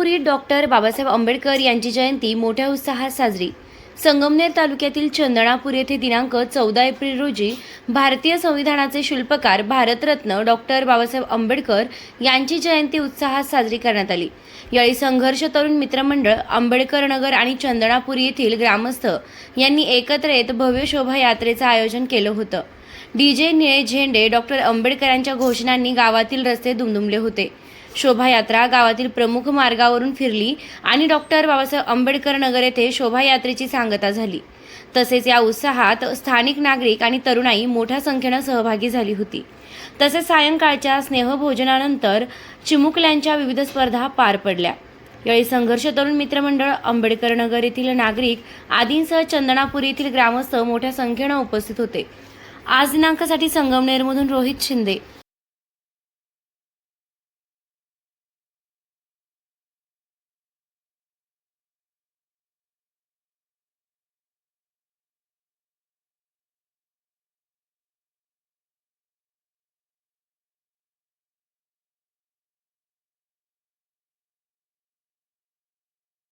Kolhapuri doctor Babasaheb Ambedkar यांची जयंती मोठ्या उत्साहात साजरी. संगमनेर तालुक्यातील चंदनापूर येथे दिनांक चौदा एप्रिल रोजी भारतीय संविधानाचे शिल्पकार भारतरत्न डॉक्टर बाबासाहेब आंबेडकर यांची जयंती उत्साहात साजरी करण्यात आली. यावेळी संघर्ष तरुण मित्रमंडळ आंबेडकर नगर आणि चंदनापूर येथील ग्रामस्थ यांनी एकत्र येत भव्य शोभायात्रेचं आयोजन केलं होतं. डीजे निळे झेंडे डॉक्टर आंबेडकरांच्या घोषणांनी गावातील रस्ते दुमदुमले होते. शोभायात्रा गावातील प्रमुख मार्गावरून फिरली आणि डॉक्टर बाबासाहेब आंबेडकर नगर येथे शोभायात्रेची सांगता झाली. तसेच या उत्साहात स्थानिक नागरिक आणि तरुणाई मोठ्या संख्येनं सहभागी झाली होती. तसेच सायंकाळच्या स्नेहभोजनानंतर चिमुकल्यांच्या विविध स्पर्धा पार पडल्या. यावेळी संघर्ष तरुण मित्रमंडळ आंबेडकर नगर येथील नागरिक आदींसह चंदनापुरी येथील ग्रामस्थ मोठ्या संख्येनं उपस्थित होते. आज दिनांकासाठी संगमनेरमधून रोहित शिंदे.